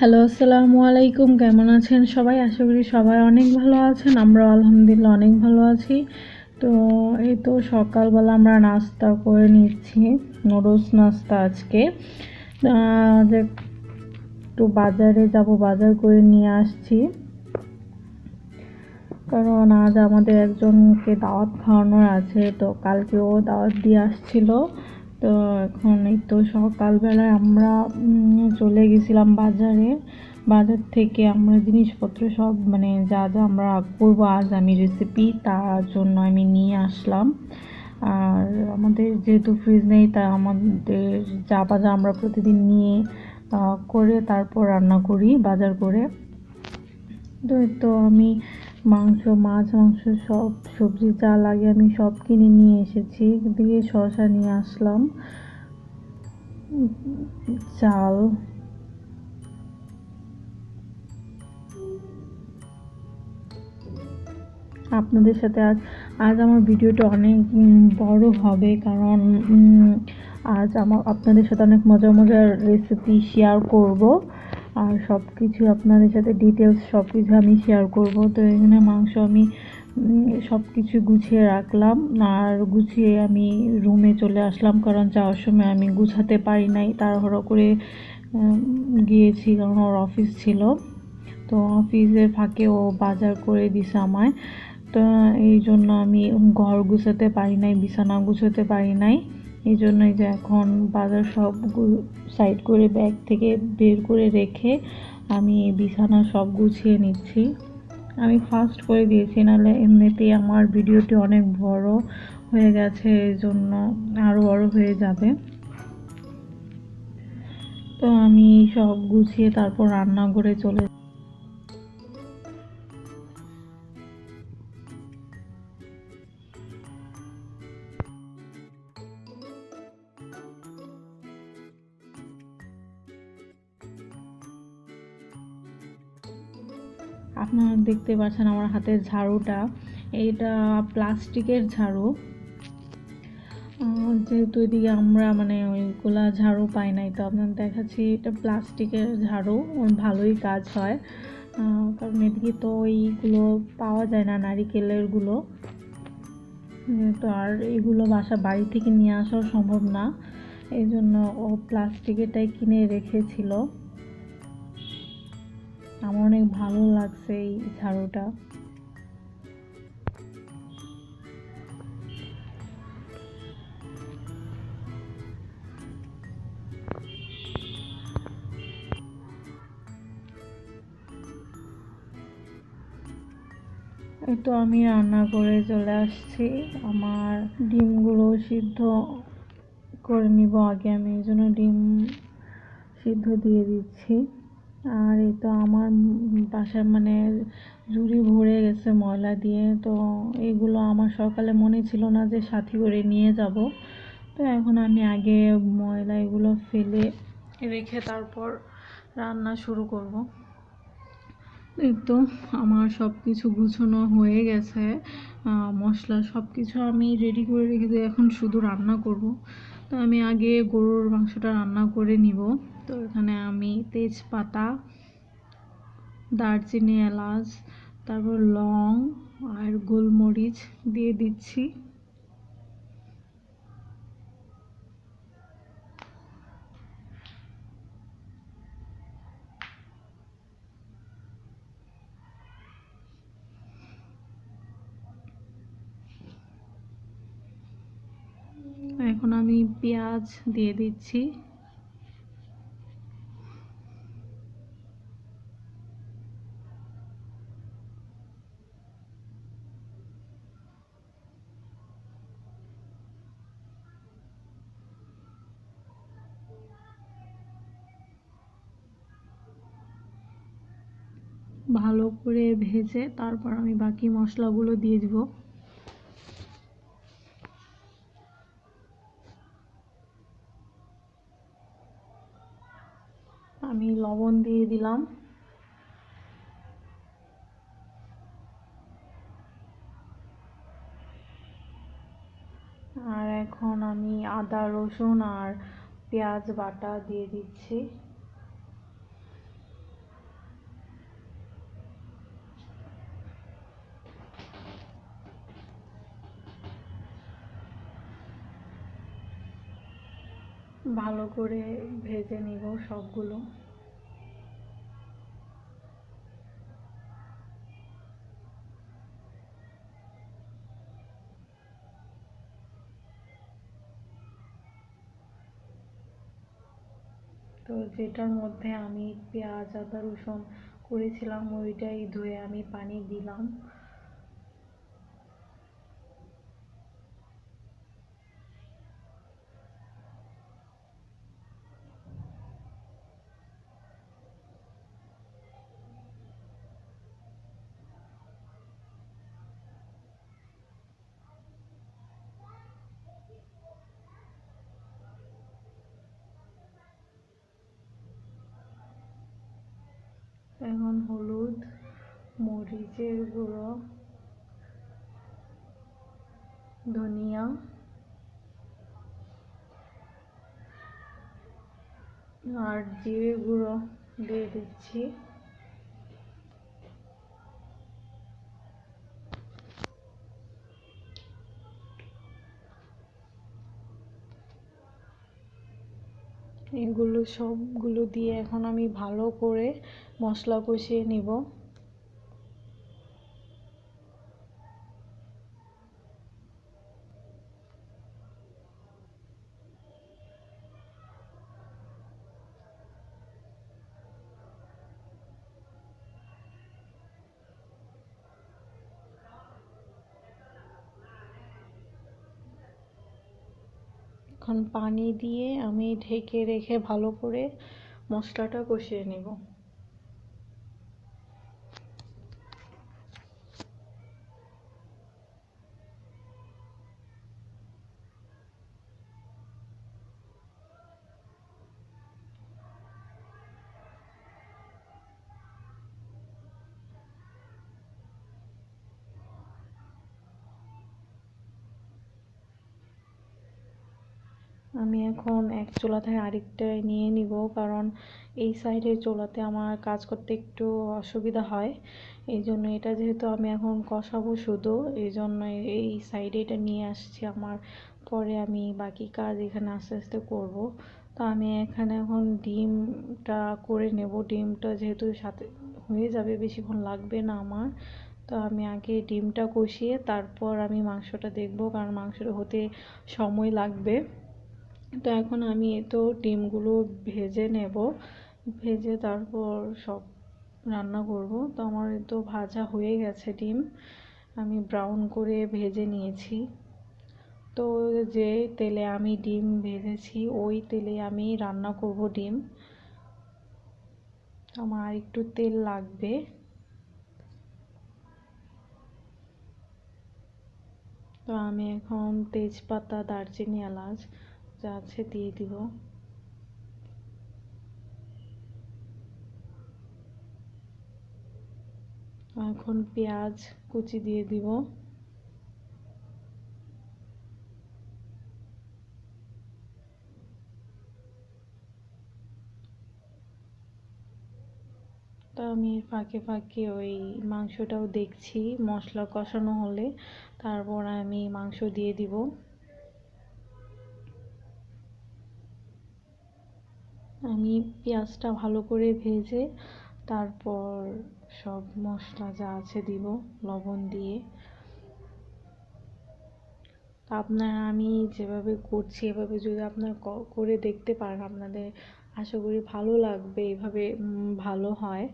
Hello, আসসালামু আলাইকুম। কেমন আছেন সবাই? আশা করি সবাই অনেক ভালো আছেন। আমরা আলহামদুলিল্লাহ অনেক ভালো আছি। তো এই তো সকালবেলা আমরা নাস্তা করে নিচ্ছি, নুডলস নাস্তা আজকে। একটু বাজারে যাব, বাজার করে নিয়ে আসছি। কারণ আজ আমাদের একজনকে দাওয়াত খাওয়ানোর আছে, তো কালকেও দাওয়াত দিয়ে আসছিল। তো এখন এই তো সকালবেলায় আমরা চলে গেছিলাম বাজারে। বাজার থেকে আমরা জিনিসপত্র সব মানে যা যা আমরা করব, আজ আমি রেসিপি তার জন্য আমি নিয়ে আসলাম। আর আমাদের যেহেতু ফ্রিজ নেই, তা আমাদের যা বাজা আমরা প্রতিদিন নিয়ে করে তারপর রান্না করি বাজার করে। তো আমি মাংস, মাছ, মাংস, সব সবজি যা লাগে আমি সব কিনে নিয়ে এসেছি। দিয়ে শসা নিয়ে আসলাম। চাল। আপনাদের সাথে আজ আজ আমার ভিডিওটা অনেক বড় হবে কারণ আজ আমার আপনাদের সাথে অনেক মজার মজার রেসিপি শেয়ার করব। আর সব কিছু আপনাদের সাথে ডিটেলস সব কিছু আমি শেয়ার করব। তো এখানে মাংস আমি সব কিছু গুছিয়ে রাখলাম। আর গুছিয়ে আমি রুমে চলে আসলাম কারণ যাওয়ার সময় আমি গুছাতে পারি নাই। তাড়াহুড়ো করে গিয়েছি কারণ ওর অফিস ছিল। তো অফিসের ফাঁকে ও বাজার করে দিছে আমায়। তো এই জন্য আমি ঘর গুছাতে পারি নাই, বিছানা গুছাতে পারি নাই। এই জন্যই যে এখন বাজার সব সাইড করে ব্যাগ থেকে বের করে রেখে আমি বিছানা সব গুছিয়ে নিচ্ছি। আমি ফাস্ট করে দিয়েছি, নাহলে এমনিতেই আমার ভিডিওটি অনেক বড় হয়ে গেছে এই জন্য আরও বড় হয়ে যাবে। তো আমি সব গুছিয়ে তারপর রান্না করে চলে দেখতে পাচ্ছেন আমার হাতের ঝাড়ুটা। এইটা প্লাস্টিকের ঝাড়ু। যেহেতু এদিকে আমরা মানে ওইগুলা ঝাড়ু পাই নাই, তো আপনার দেখাচ্ছি এটা প্লাস্টিকের ঝাড়ু। ভালোই কাজ হয়। কারণ এদিকে তো ওইগুলো পাওয়া যায় না নারিকেলেরগুলো তো আর এগুলো বাসা বাড়ি থেকে নিয়ে আসাও সম্ভব না। এই জন্য ও প্লাস্টিকেরটাই কিনে রেখেছিল। আমার অনেক ভালো লাগছে এই ঝাড়ুটা। এই তো আমি রান্না করে চলে আসছি। আমার ডিমগুলো সিদ্ধ করে নিব আগে, আমি এই জন্য ডিম সিদ্ধ দিয়ে দিচ্ছি। আর এই তো আমার বাসায় মানে ঝুড়ি ভরে গেছে ময়লা দিয়ে। তো এগুলো আমার সকালে মনে ছিল না যে সাথে করে নিয়ে যাব। তো এখন আমি আগে ময়লা এগুলো ফেলে রেখে তারপর রান্না শুরু করব। এই তো আমার সব কিছু গুছানো হয়ে গেছে। মশলা সব কিছু আমি রেডি করে রেখে দিয়ে এখন শুধু রান্না করব। তো আমি আগে গরুর মাংসটা রান্না করে নিব। তো এখানে আমি তেজপাতা দারচিনি এলাচ তারপর লং আর গোলমরিচ দিয়ে দিচ্ছি এখন আমি পেঁয়াজ দিয়ে দিচ্ছি। ভালো করে ভেজে তারপর আমি বাকি মশলাগুলো দিয়ে দিব। আদা রসুন আর পেঁয়াজ বাটা দিয়ে দিচ্ছি। ভালো করে ভেজে নিব সবগুলো। যেটার মধ্যে আমি পেঁয়াজ আদা রসুন করেছিলাম ওইটাই ধুয়ে আমি পানি দিলাম। এখন হলুদ মরিচের গুঁড়ো ধনিয়া আর জিরে গুঁড়ো দিয়ে দিচ্ছি। এগুলো সবগুলো দিয়ে এখন আমি ভালো করে মশলা কষিয়ে নিব। এখন পানি দিয়ে আমি ঢেকে রেখে ভালো করে মশলাটা কষিয়ে নেব আমি এখন এক চুলা থেকে আরেকটায় নিয়ে নিব, কারণ এই সাইডের চুলাতে আমার কাজ করতে একটু অসুবিধা হয়। এই জন্য এটা যেহেতু আমি এখন কষাবো শুধু, এই জন্য এই সাইডে এটা নিয়ে আসছি আমার। পরে আমি বাকি কাজ এখানে আস্তে আস্তে করব। তো আমি এখানে এখন ডিমটা করে নেব। ডিমটা যেহেতু সাথে হয়ে যাবে, বেশিক্ষণ লাগবে না আমার। তো আমি আগে ডিমটা কষিয়ে তারপর আমি মাংসটা দেখব, কারণ মাংসটা হতে সময় লাগবে। তো এখন আমি তো ডিমগুলো ভেজে নেব। ভেজে তারপর সব রান্না করব। তো আমার তো ভাজা হয়ে গেছে ডিম। আমি ব্রাউন করে ভেজে নিয়েছি। তো যে তেলে আমি ডিম ভেজেছি, ওই তেলে আমি রান্না করব ডিম। আমার একটু তেল লাগবে। তো আমি এখন তেজপাতা, দারচিনি, এলাচ যা আছে দিয়ে দিব। এখন পেঁয়াজ কুচি দিয়ে দিব। আমি ফাঁকে ফাঁকে ওই মাংসটাও দেখছি, মশলা কষানো হলে, তারপর আমি মাংস দিয়ে দিব। আমি পেঁয়াজটা ভালো করে ভেজে তারপর সব মশলা যা আছে দিব, লবণ দিয়ে। আপনার আমি যেভাবে করছি, এভাবে যদি আপনার করে দেখতে পারেন, আপনাদের আশা করি ভালো লাগবে, এভাবে ভালো হয়।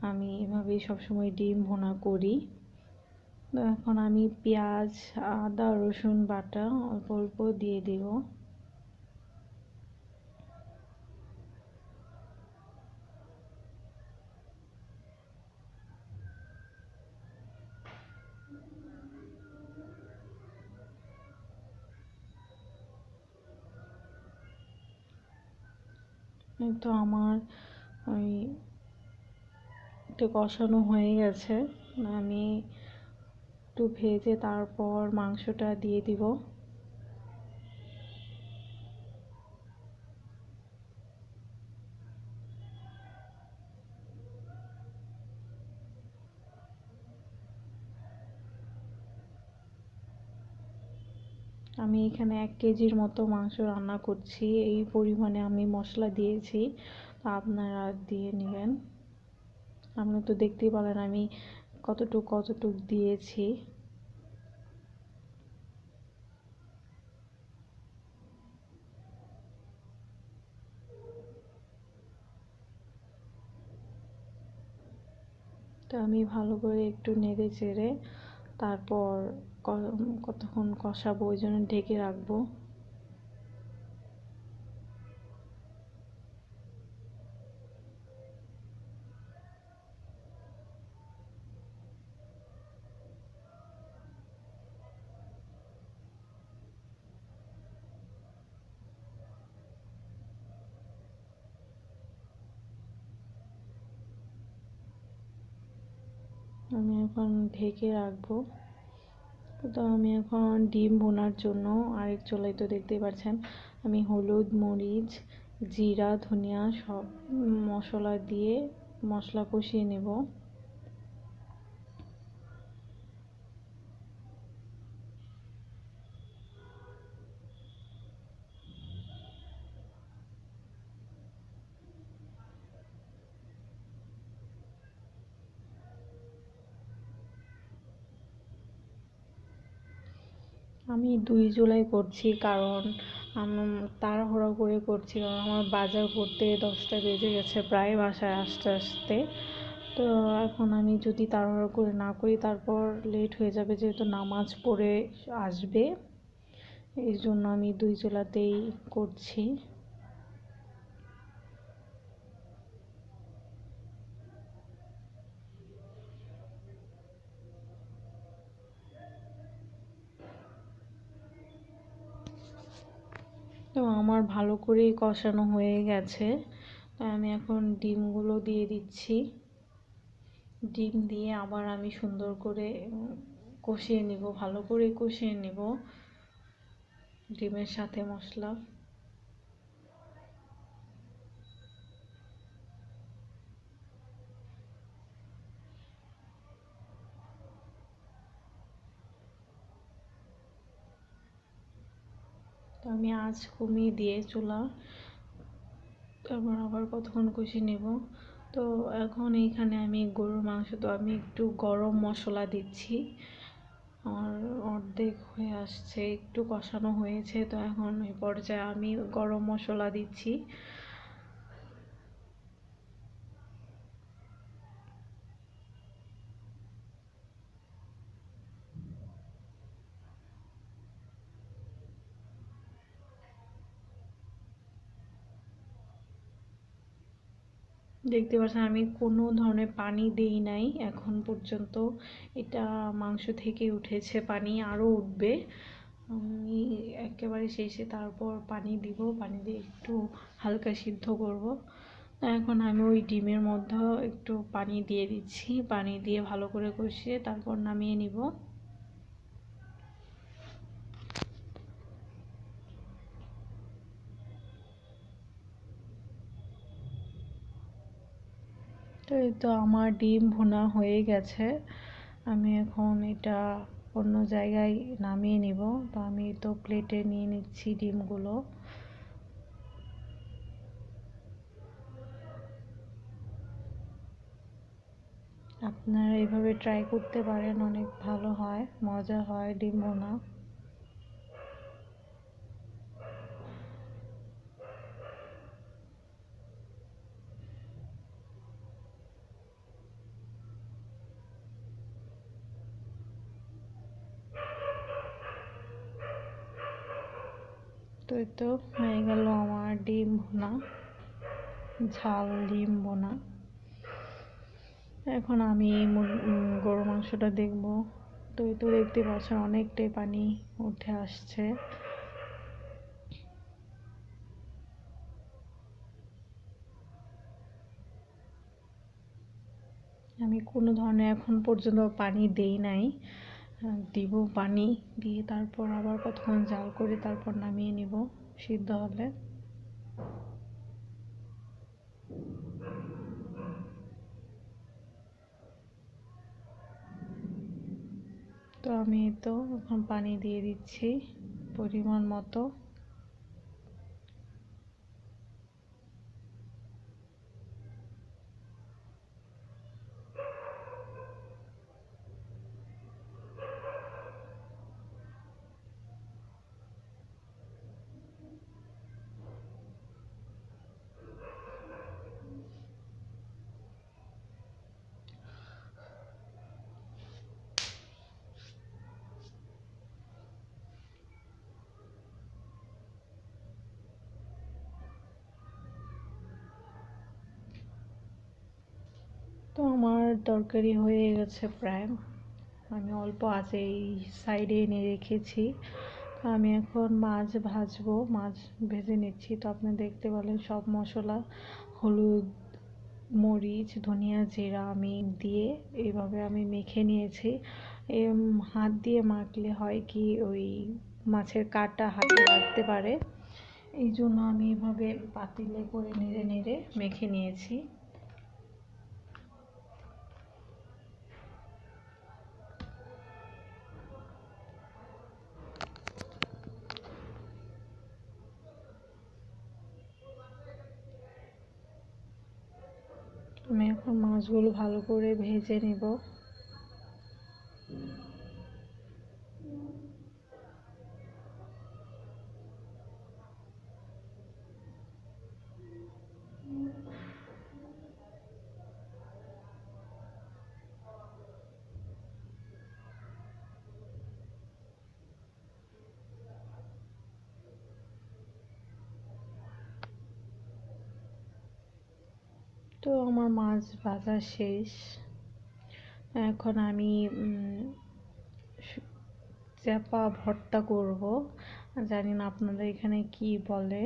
আমি এভাবেই সবসময় ডিম ভোনা করি। এখন আমি পেঁয়াজ, আদা, রসুন বাটা অল্প অল্প দিয়ে দিব। তো আমার ওই একটু কষানো হয়ে গেছে। আমি একটু ভেজে তারপর মাংসটা দিয়ে দিব। আমি এখানে এক কেজির মতো মাংস রান্না করছি। এই পরিমাণে আমি মশলা দিয়েছি। আপনারা দিয়ে নেবেন। আপনারা তো দেখতেই পারেন আমি কতটুক কতটুক দিয়েছি। তো আমি ভালো করে একটু নেড়ে চেড়ে তারপর কতক্ষণ কষাবো ওই জন্য ঢেকে রাখব। আমি এখন ঢেকে রাখব। তো আমি এখন ডিম বোনার জন্য আরেক চোলাই তো দেখতে পাচ্ছেন আমি হলুদ, মরিচ, জিরা, ধনিয়া সব মশলা দিয়ে মশলা কষিয়ে নেব। আমি দুই জুলাই করছি, কারণ তাড়াহুড়ো করে করছি, কারণ আমার বাজার করতে দশটা বেজে গেছে প্রায় বাসায় আসতে আসতে। তো এখন আমি যদি তাড়াহুড়ো করে না করি, তারপর লেট হয়ে যাবে যেহেতু নামাজ পড়ে আসবে, এই জন্য আমি দুই জুলাতেই করছি তো আমার ভালো করে কষানো হয়ে গেছে। আমি এখন ডিমগুলো দিয়ে দিচ্ছি। ডিম দিয়ে আবার আমি সুন্দর করে কষিয়ে নিব, ভালো করে কষিয়ে নিব। ডিমের সাথে মশলা। আমি আজ কমিয়ে দিয়ে চুলা, তারপর আবার কতক্ষণ কষে নেব। তো এখন এইখানে আমি গরুর মাংস, তো আমি একটু গরম মশলা দিচ্ছি। আর অর্ধেক হয়ে আসছে, একটু কষানো হয়েছে, তো এখন এই পর্যায়ে আমি গরম মশলা দিচ্ছি। দেখতে পাচ্ছেন, আমি কোনো ধরনের পানি দেই নাই। এখন পর্যন্ত এটা মাংস থেকে উঠেছে, পানি আরও উঠবে। আমি একেবারে শেষে তারপর পানি দিব, পানি দিয়ে একটু হালকা সিদ্ধ করব। এখন আমি ওই ডিমের মধ্যে একটু পানি দিয়ে দিচ্ছি, পানি দিয়ে ভালো করে কষিয়ে তারপর নামিয়ে নিব। তো এই তো আমার ডিম ভুনা হয়ে গেছে। আমি এখন এটা অন্য জায়গায় নামিয়ে নিব। তো আমি তো প্লেটে নিয়ে নিচ্ছি ডিমগুলো। আপনারা এইভাবে ট্রাই করতে পারেন, অনেক ভালো হয়, মজা হয় ডিম ভুনা। তো এই তো হয়ে গেল আমার ডিম ভোনা, ঝাল ডিম বোনা এখন আমি গরু মাংসটা দেখব। তো এই তো দেখতে পাচ্ছেন অনেকটাই পানি উঠে আসছে। আমি কোনো ধরনের এখন পর্যন্ত পানি দেই নাই। দিব পানি দিয়ে তারপর আবার কতক্ষণ জাল করে তারপর নামিয়ে নিব সিদ্ধ হলে। তো আমি তো এখন পানি দিয়ে দিচ্ছি পরিমাণ মতো। তো আমার তরকারি হয়ে গেছে প্রায়। আমি অল্প আছে এই সাইডে এনে রেখেছি। আমি এখন মাছ ভাজবো, মাছ ভেজে নিচ্ছি। তো আপনি দেখতে পেলেন সব মশলা, হলুদ, মরিচ, ধনিয়া জিরা আমি দিয়ে এইভাবে আমি মেখে নিয়েছি। হাত দিয়ে মাখলে হয় কি ওই মাছের কাটা হাতে লাগতে পারে। এই জন্য আমি এভাবে পাতিলে করে নেড়ে নেড়ে মেখে নিয়েছি আমি এখন মাছগুলো ভালো করে ভেজে নেব। তো আমার মাছ ভাজা শেষ। এখন আমি চ্যাপা ভর্তা করব। জানি না আপনাদের এখানে কি বলে।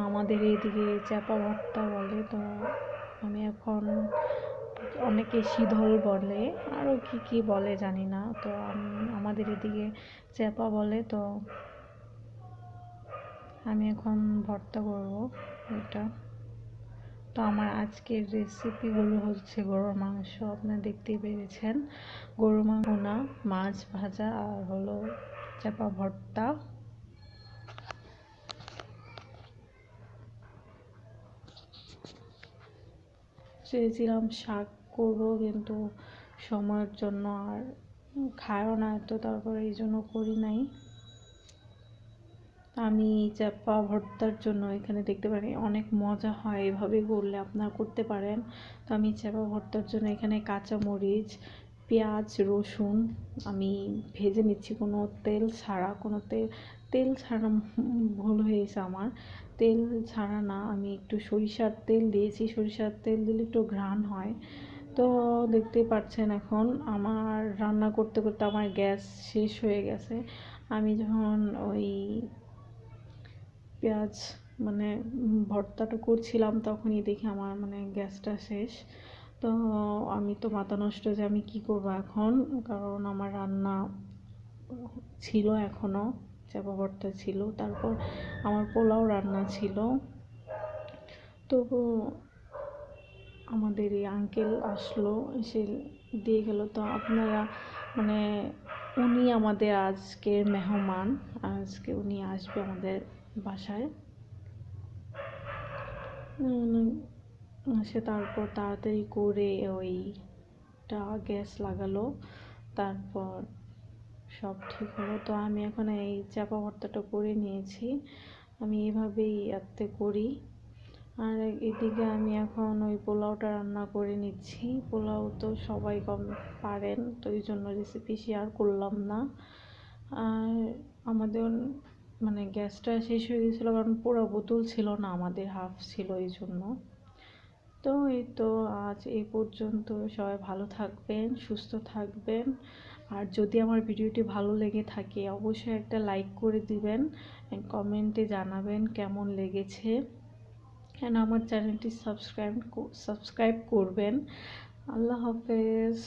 আমাদের এইদিকে চ্যাপা ভর্তা বলে। তো আমি এখন অনেকে শীতল বলে। আরও কি কি বলে জানি না। তো আমাদের এদিকে চ্যাপা বলে। তো আমি এখন ভর্তা করব এটা। তো আমার আজকের রেসিপিগুলো হচ্ছে গরুর মাংস। আপনারা দেখতেই পেরেছেন। গরুর মাংস না মাছ ভাজা আর হলো চাপা ভর্তা। চেয়েছিলাম শাক করব কিন্তু সময়ের জন্য আর খায়ও না এত, তারপরে এই জন্য করি নাই। আমি চাপা ভর্তার জন্য এখানে দেখতে পারি, অনেক মজা হয় এভাবে করলে আপনারা করতে পারেন। তো আমি চাপা ভর্তার জন্য এখানে কাঁচা মরিচ, পেঁয়াজ, রসুন, আমি ভেজে নিচ্ছি কোনো তেল ছাড়া, কোনো তেল তেল ছাড়া ভুল হয়েছে আমার। তেল ছাড়া না, আমি একটু সরিষার তেল দিয়েছি, সরিষার তেল দিলে একটু ঘ্রাণ হয়। তো দেখতেই পাচ্ছেন এখন আমার রান্না করতে করতে আমার গ্যাস শেষ হয়ে গেছে। আমি যখন ওই পেঁয়াজ মানে ভর্তাটা করছিলাম তখনই দেখি আমার মানে গ্যাসটা শেষ। তো আমি তো মাথা নষ্ট যে আমি কি করব এখন, কারণ আমার রান্না ছিল এখনও চাপা ভর্তা ছিল। তারপর আমার পোলাও রান্না ছিল। তো আমাদের এই আঙ্কেল আসলো, এসে দিয়ে গেল। তো আপনারা মানে উনি আমাদের আজকে মেহমান, আজকে উনি আসবে আমাদের বাসায়। সে তারপর তাড়াতাড়ি করে ওইটা গ্যাস লাগালো। তারপর সব ঠিক হলো। তো আমি এখন এই চাপা ভর্তাটা করে নিয়েছি। আমি এভাবেই এতে করি। আর এদিকে আমি এখন ওই পোলাওটা রান্না করে নিচ্ছি। পোলাও তো সবাই কম পারেন, তো এই জন্য রেসিপি শেয়ার করলাম না। আর আমাদের মানে গ্যাসটা শেষ হয়ে গেছিল, কারণ পুরো বোতল ছিল না, আমাদের হাফ ছিল এই জন্য। তো এই তো আজ এই পর্যন্ত, সবাই ভালো থাকবেন, সুস্থ থাকবেন। আর যদি আমার ভিডিওটি ভালো লেগে থাকে, অবশ্যই একটা লাইক করে দিবেন কমেন্টে জানাবেন কেমন লেগেছে। অ্যান্ড আমার চ্যানেলটি সাবস্ক্রাইব সাবস্ক্রাইব করবেন। আল্লাহ হাফেজ।